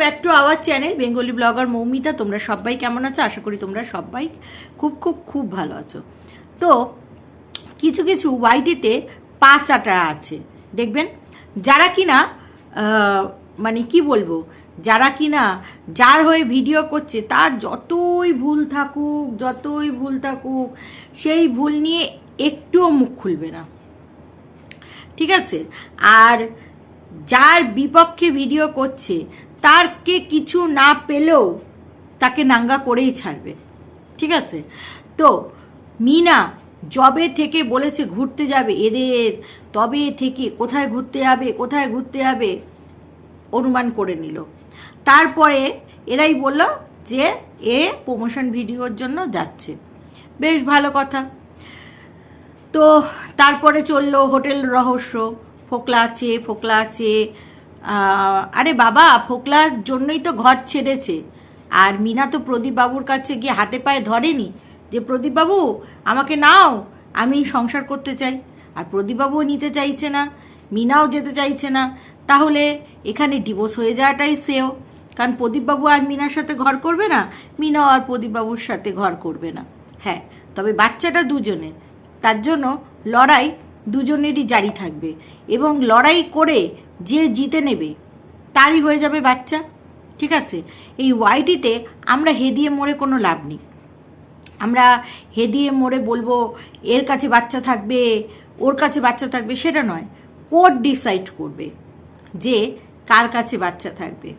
Back to our channel Bengali blogger Moumita তোমরা সবাই কেমন আছো? আশা করি তোমরা সবাই খুব খুব খুব ভালো আছো। তো, কিছু কিছু ওয়াইটিতে পা চাটা আছে। দেখবেন, যারা কিনা মানে কি বলব, যারা কিনা যার হয়ে ভিডিও করছে, তার যতই ভুল থাকুক, যতই ভুল থাকুক, সেই ভুল নিয়ে একটুও মুখ খুলবে না। ঠিক আছে? আর যার বিপক্ষে ভিডিও করছে তারকে কিছু না পেলেও তাকে নাঙ্গা করেই ছাড়বে। ঠিক আছে? তো মিনা জবে থেকে বলেছে ঘুরতে যাবে এদের, তবে থেকে কোথায় ঘুরতে যাবে, কোথায় ঘুরতে যাবে, অনুমান করে নিল। তারপরে এরাই বলল যে এ প্রমোশন ভিডিওর জন্য যাচ্ছে। বেশ ভালো কথা। তো তারপরে চলল হোটেল রহস্য। ফোকলা আছে ফোকলা আছে আরে বাবা, ফোকলার জন্যই তো ঘর ছেড়েছে। আর মিনা তো প্রদীপ বাবুর কাছে গিয়ে হাতে পায়ে ধরেনি যে প্রদীপ বাবু আমাকে নাও, আমি সংসার করতে চাই। আর প্রদীপ বাবুও নিতে চাইছে না, মিনাও যেতে চাইছে না। তাহলে এখানে ডিভোর্স হয়ে যাওয়াটাই সেও কারণ প্রদীপবাবু আর মিনার সাথে ঘর করবে না, মিনাও আর প্রদীপবাবুর সাথে ঘর করবে না। হ্যাঁ তবে বাচ্চাটা দুজনের। তার জন্য লড়াই দুজনেরই জারি থাকবে। এবং লড়াই করে যে জিতে নেবে, তারই হয়ে যাবে বাচ্চা, ঠিক আছে? এই ওয়াইটিতে আমরা হেদিয়ে মোড়ে কোনো লাভ নেই। আমরা হেদিয়ে মোড়ে বলব, এর কাছে বাচ্চা থাকবে, ওর কাছে বাচ্চা থাকবে, সেটা নয়। কোর্ট ডিসাইড করবে যে কার কাছে বাচ্চা থাকবে।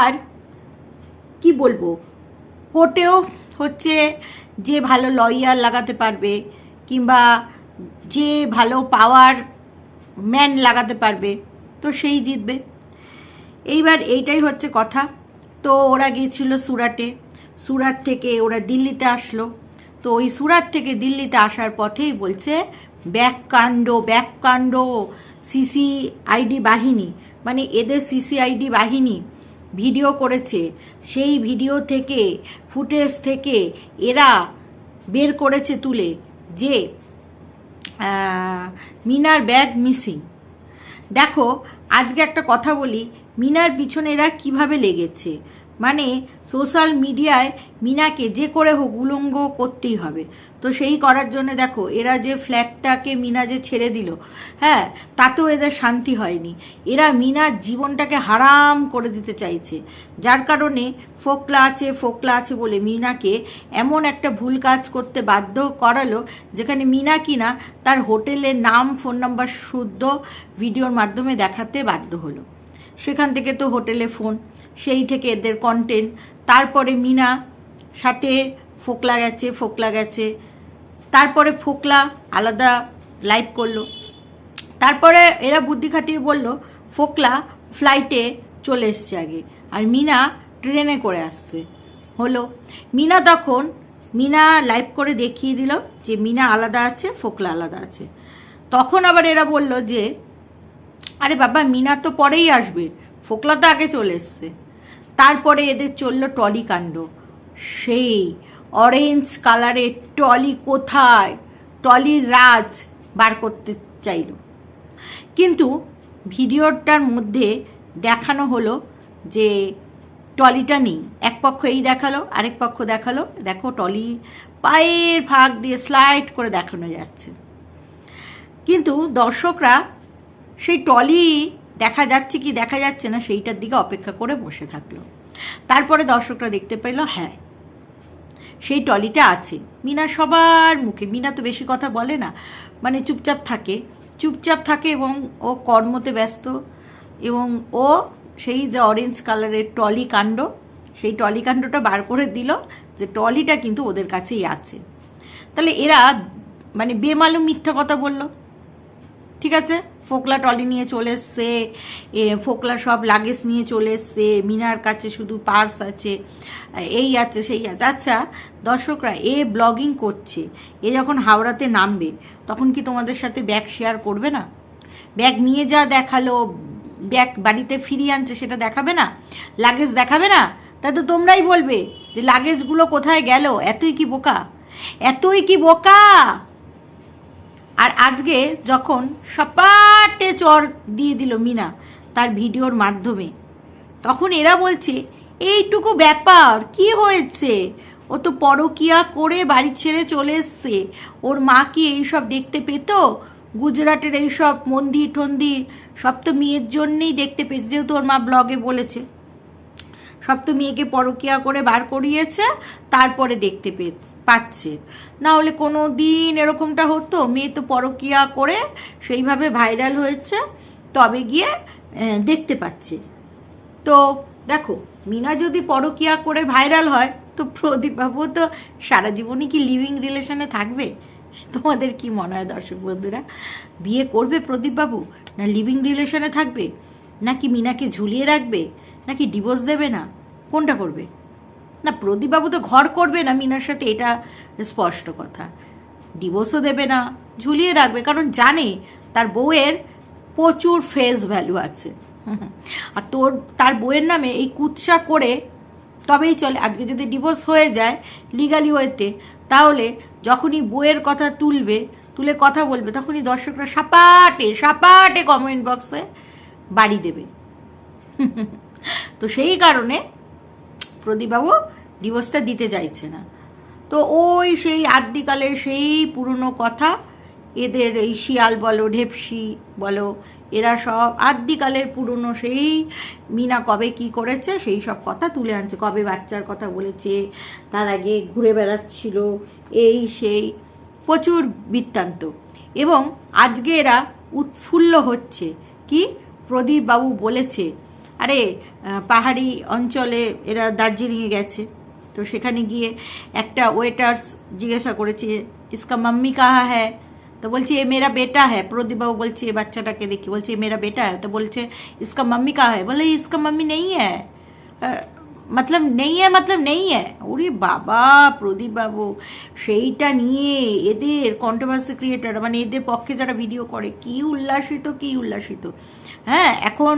আর কি বলব, কোর্টেও হচ্ছে যে ভালো লয়ার লাগাতে পারবে, কিংবা যে ভালো পাওয়ার ম্যান লাগাতে পারবে, তো সেই জিতবে। এইবার এইটাই হচ্ছে কথা। তো ওরা গিয়েছিল সুরাটে। সুরাট থেকে ওরা দিল্লিতে আসলো। তো ওই সুরাট থেকে দিল্লিতে আসার পথেই বলছে, ব্যাককাণ্ড ব্যাককাণ্ড সিসি আইডি বাহিনী। মানে এদের সিসি আইডি বাহিনী ভিডিও করেছে। সেই ভিডিও থেকে, ফুটেজ থেকে এরা বের করেছে তুলে যে মিনার ব্যাগ মিসিং। দেখো আজকে একটা কথা বলি মিনার পিছনেরা কীভাবে লেগেছে? মানে সোশ্যাল মিডিয়ায় মিনাকে যে করে হোক উলঙ্গ করতেই হবে। তো সেই করার জন্য দেখো, এরা যে ফ্ল্যাটটাকে মিনা যে ছেড়ে দিল হ্যাঁ তাতেও এদের শান্তি হয়নি। এরা মিনার জীবনটাকে হারাম করে দিতে চাইছে। যার কারণে ফোকলা আছে ফোকলা আছে বলে মিনাকে এমন একটা ভুল কাজ করতে বাধ্য করালো, যেখানে মিনা কিনা তার হোটেলের নাম, ফোন নাম্বার শুদ্ধ ভিডিওর মাধ্যমে দেখাতে বাধ্য হলো। সেখান থেকে তো হোটেলে ফোন সেই থেকে এদের কন্টেন্ট তারপরে মিনা, সাথে ফোকলা গেছে ফোকলা গেছে। তারপরে ফোকলা আলাদা লাইভ করল। তারপরে এরা বুদ্ধি খাটিয়ে বলল, ফোকলা ফ্লাইটে চলে এসছে আগে। আর মিনা ট্রেনে করে আসছে। হলো। মিনা তখন, মিনা লাইভ করে দেখিয়ে দিল যে মিনা আলাদা আছে, ফোকলা আলাদা আছে। তখন আবার এরা বলল যে, আরে বাবা, মিনা তো পরেই আসবে। ফোকলা তো আগে চলে এসছে। তারপরে এদের চলল টলি কাণ্ড। সেই অরেঞ্জ কালারের টলি কোথায়? টলির রাজ বার করতে চাইল। কিন্তু ভিডিওটার মধ্যে দেখানো হলো যে টলিটা নেই। এক পক্ষ এই দেখাল, আরেক পক্ষ দেখাল। দেখো টলি পায়ের ভাগ দিয়ে স্লাইড করে দেখানো যাচ্ছে। কিন্তু দর্শকরা সেই টলি দেখা যাচ্ছে কি, দেখা যাচ্ছে না, সেইটার দিকে অপেক্ষা করে বসে থাকল। তারপরে দর্শকরা দেখতে পেল হ্যাঁ সেই টলিটা আছে। মিনা সবার মুখে, মিনা তো বেশি কথা বলে না মানে চুপচাপ থাকে। চুপচাপ থাকে এবং ও কর্মতে ব্যস্ত এবং ও সেই যে অরেঞ্জ কালারের টলি কাণ্ড, সেই টলি কাণ্ডটা বার করে দিল যে টলিটা কিন্তু ওদের কাছেই আছে। তাহলে এরা মানে বেমালুম মিথ্যা কথা বলল। ঠিক আছে? ফোকলা টলি নিয়ে চলে এসছে ফোকলা সব লাগেজ নিয়ে চলে এসছে, মিনার কাছে শুধু পার্স আছে, এই আছে, সেই আছে। আচ্ছা দর্শকরা, এ ব্লগিং করছে, এ যখন হাওড়াতে নামবে, তখন কি তোমাদের সাথে ব্যাগ শেয়ার করবে না? ব্যাগ নিয়ে যা দেখাল, ব্যাগ বাড়িতে ফিরিয়ে আনছে, সেটা দেখাবে না? লাগেজ দেখাবে না? তা তো তোমরাই বলবে যে লাগেজগুলো কোথায় গেল? এতই কি বোকা? এতই কি বোকা? আর আজকে যখন সপাটে চর দিয়ে দিল মিনা তার ভিডিওর মাধ্যমে, তখন এরা বলছে, এইটুকু ব্যাপার, কি হয়েছে? ও তো পরকিয়া করে বাড়ি ছেড়ে চলে এসছে। ওর মা কি এইসব দেখতে পেত? গুজরাটের এইসব মন্দির টন্দির সব তো মেয়ের জন্যেই দেখতে পেয়েছে, যেহেতু ওর মা ব্লগে বলেছে। সব তো মেয়েকে পরকিয়া করে বার করিয়েছে, তারপরে দেখতে পে, পাচ্ছে। না হলে কোনো দিন এরকমটা হতো, মেয়ে তো পরকিয়া করে সেইভাবে ভাইরাল হয়েছে, তবে গিয়ে দেখতে পাচ্ছে। তো দেখো, মিনা যদি পরকিয়া করে ভাইরাল হয়, তো প্রদীপবাবু তো সারা জীবনই কি লিভিং রিলেশনে থাকবে? তোমাদের কি মনে হয় দর্শক বন্ধুরা? বিয়ে করবে প্রদীপবাবু? না লিভিং রিলেশনে থাকবে? নাকি মিনাকে ঝুলিয়ে রাখবে? নাকি ডিভোর্স দেবে না? কোনটা করবে? না, প্রদীপবাবু তো ঘর করবে না, মিনার সাথে এটা স্পষ্ট কথা। ডিভোর্সও দেবে না, ঝুলিয়ে রাখবে, কারণ জানে তার বউয়ের প্রচুর ফেস ভ্যালু আছে। আর তোর, তার বউয়ের নামে এই কুৎসা করে তবেই চলে। আজকে যদি ডিভোর্স হয়ে যায় লিগালি ওয়েতে তাহলে যখনই বইয়ের কথা তুলবে, তুলে কথা বলবে, তখনই দর্শকরা সাপাটে সাপাটে কমেন্ট বক্সে বাড়ি দেবে। তো সেই কারণে প্রদীপবাবু ডিভোর্সটা দিতে চাইছে না। তো ওই সেই আদ্যিকালের সেই পুরনো কথা, এদের এই শিয়াল বলো, ঢেপসি বলো, এরা সব আদ্যিকালের পুরনো সেই মিনা কবে কি করেছে, সেই সব কথা তুলে আনছে। কবে বাচ্চার কথা বলেছে, তার আগে ঘুরে বেড়াচ্ছিল, এই সেই প্রচুর বৃত্তান্ত। এবং আজকে এরা উৎফুল্ল হচ্ছে। কি? প্রদীপবাবু বলেছে আরে পাহাড়ি অঞ্চলে এরা দার্জিলিংয়ে গেছে। তো সেখানে গিয়ে একটা ওয়েটার্স জিজ্ঞাসা করেছে ইসকা মাম্মি কাহা হ্যাঁ তো বলছে, এ মেরা বেটা হ্যাঁ প্রদীপবাবু বলছে, এ বাচ্চাটাকে দেখি। বলছে, এ মেরা বেটা হ্যাঁ তো বলছে, ইসকা মাম্মি কাহা হ্যাঁ বলে, ইসকা মাম্মি নেই হ্যাঁ মতলব নেই হ্যাঁ মতলব নেই হ্যাঁ ওরে বাবা প্রদীপবাবু সেইটা নিয়ে এদের কন্ট্রোভার্সি ক্রিয়েটার মানে এদের পক্ষে যারা ভিডিও করে, কি উল্লাসিত কি উল্লাসিত। হ্যাঁ এখন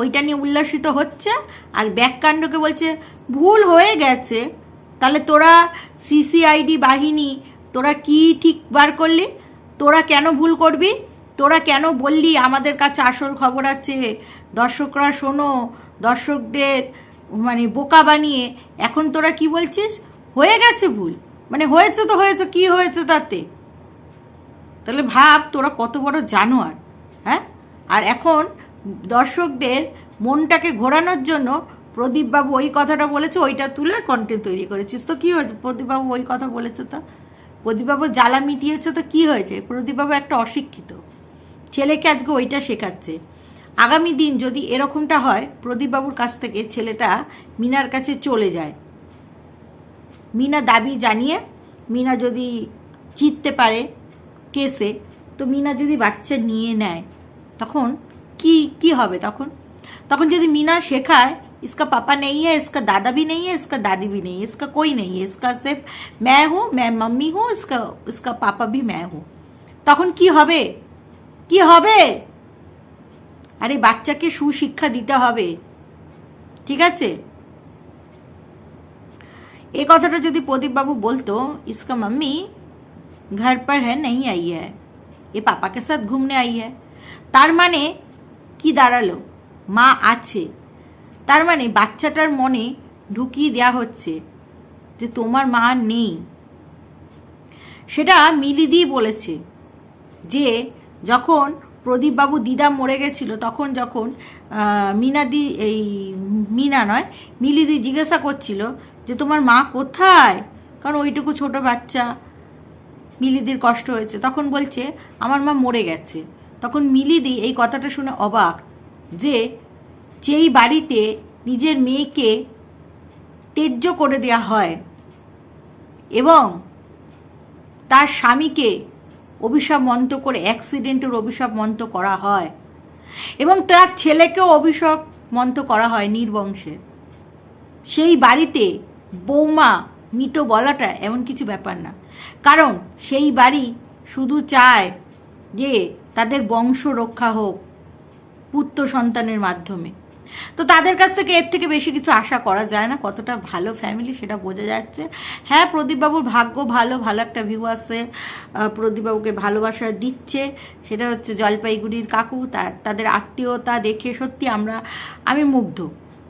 ওইটা নিয়ে উল্লাসিত হচ্ছে, আর ব্যাককাণ্ডকে বলছে, ভুল হয়ে গেছে। তাহলে তোরা সিসিআইডি বাহিনী, তোরা কি ঠিক বার করলি? তোরা কেন ভুল করবি? তোরা কেন বললি আমাদের কাছে আসল খবর আছে? দর্শকরা শোনো, দর্শকদের মানে বোকা বানিয়ে, এখন তোরা কি বলছিস? হয়ে গেছে ভুল। মানে হয়েছে তো হয়েছে, কি হয়েছে তাতে? তাহলে ভাব, তোরা কত বড় জানোয়ার হ্যাঁ? আর এখন দর্শকদের মনটাকে ঘোরানোর জন্য প্রদীপবাবু ওই কথাটা বলেছে, ওইটা তুলে কন্টেন্ট তৈরি করেছিস। তো কী হয়েছে? প্রদীপবাবু ওই কথা বলেছে তো? প্রদীপবাবু জ্বালা মিটিয়েছে তো কী হয়েছে? প্রদীপবাবু একটা অশিক্ষিত। ছেলেকে আজকে ওইটা শেখাচ্ছে। আগামী দিন যদি এরকমটা হয়, প্রদীপবাবুর কাছ থেকে ছেলেটা মিনার কাছে চলে যায়। মিনা দাবি জানিয়ে, মিনা যদি জিততে পারে কেসে, তো মিনা যদি বাচ্চা নিয়ে নেয়, তখন কি কি হবে তখন তখন যদি মিনা শেখায় इसका पापा नहीं है इसका दादा भी नहीं है इसका दादी भी नहीं है इसका कोई नहीं है इसका सिर्फ मैं हूँ मैं मम्मी हूँ इसका इसका पापा भी मैं हूँ তখন কি হবে কি হবে আরে বাচ্চাকে সুশিক্ষা দিতে হবে ঠিক আছে এ কথাটা যদি প্রদীপবাবু বলতো इसका मम्मी घर पर है नहीं आई है ये पापा के साथ घूमने आई है তার মানে কি দাঁড়াল? মা আছে। তার মানে বাচ্চাটার মনে ঢুকিয়ে দেওয়া হচ্ছে যে তোমার মা নেই। সেটা মিলিদি বলেছে যে যখন প্রদীপবাবু দিদা মরে গেছিল, তখন যখন মিনাদি এই মিনা নয় মিলিদি জিজ্ঞাসা করছিল যে তোমার মা কোথায়? কারণ ওইটুকু ছোট বাচ্চা। মিলিদির কষ্ট হয়েছে। তখন বলছে, আমার মা মরে গেছে। তখন মিলিদি এই কথাটা শুনে অবাক যে যেই বাড়িতে নিজের মেয়েকে তেজ্য করে দেওয়া হয় এবং তার স্বামীকে অভিশাপ মন্ত করে অ্যাক্সিডেন্টের অভিশাপ মন্ত করা হয় এবং তার ছেলেকেও অভিশাপ মন্ত করা হয় নির্বংশে। সেই বাড়িতে বৌমা মৃত বলাটা এমন কিছু ব্যাপার না। কারণ সেই বাড়ি শুধু চায় যে তাদের বংশ রক্ষা হোক পুত্র সন্তানের মাধ্যমে। তো তাদের কাছ থেকে এর থেকে বেশি কিছু আশা করা যায় না। কতটা ভালো ফ্যামিলি সেটা বোঝা যাচ্ছে। হ্যাঁ প্রদীপবাবুর ভাগ্য ভালো ভালো একটা ভিউ আসছে প্রদীপবাবুকে ভালোবাসা দিচ্ছে। সেটা হচ্ছে জলপাইগুড়ির কাকু তাদের আত্মীয়তা দেখে সত্যি আমরা, আমি মুগ্ধ।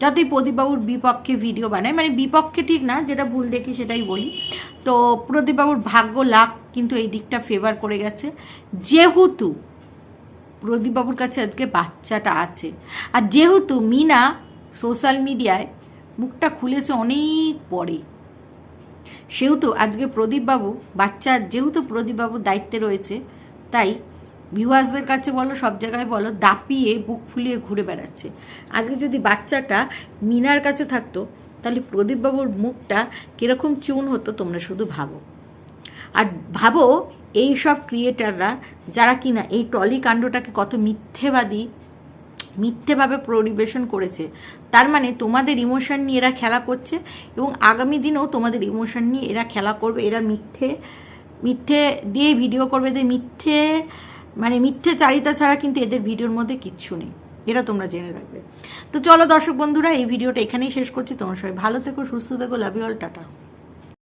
যতই প্রদীপবাবুর বিপক্ষে ভিডিও বানাই মানে বিপক্ষে ঠিক না, যেটা ভুল দেখি সেটাই বলি। তো প্রদীপবাবুর ভাগ্য লাভ কিন্তু এই দিকটা ফেভার করে গেছে। যেহেতু প্রদীপবাবুর কাছে আজকে বাচ্চাটা আছে। আর যেহেতু মিনা সোশ্যাল মিডিয়ায় মুখটা খুলেছে অনেক পরে, সেহেতু আজকে প্রদীপবাবু, বাচ্চা যেহেতু প্রদীপবাবুর দায়িত্বে রয়েছে, তাই ভিউয়ার্সদের কাছে বলো, সব জায়গায় বলো, দাপিয়ে বুক ফুলিয়ে ঘুরে বেড়াচ্ছে। আজকে যদি বাচ্চাটা মিনার কাছে থাকতো, তাহলে প্রদীপবাবুর মুখটা কীরকম চুন হতো তোমরা শুধু ভাবো। আর ভাবো এই সব ক্রিয়েটাররা যারা কিনা এই টলি কাণ্ডটাকে কত মিথ্যেবাদী, মিথ্যেভাবে পরিবেশন করেছে, তার মানে তোমাদের ইমোশন নিয়ে এরা খেলা করছে এবং আগামী দিনেও তোমাদের ইমোশন নিয়ে এরা খেলা করবে। এরা মিথ্যে মিথ্যে দিয়ে ভিডিও করবে এদের মিথ্যে মানে মিথ্যে চারিতা ছাড়া কিন্তু এদের ভিডিওর মধ্যে কিচ্ছু নেই। এটা তোমরা জেনে রাখবে। তো চলো দর্শক বন্ধুরা, এই ভিডিওটা এখানেই শেষ করছি। তোমার সবাই ভালো থেকো, সুস্থ থেকো লাভ ইউ অল টাটা।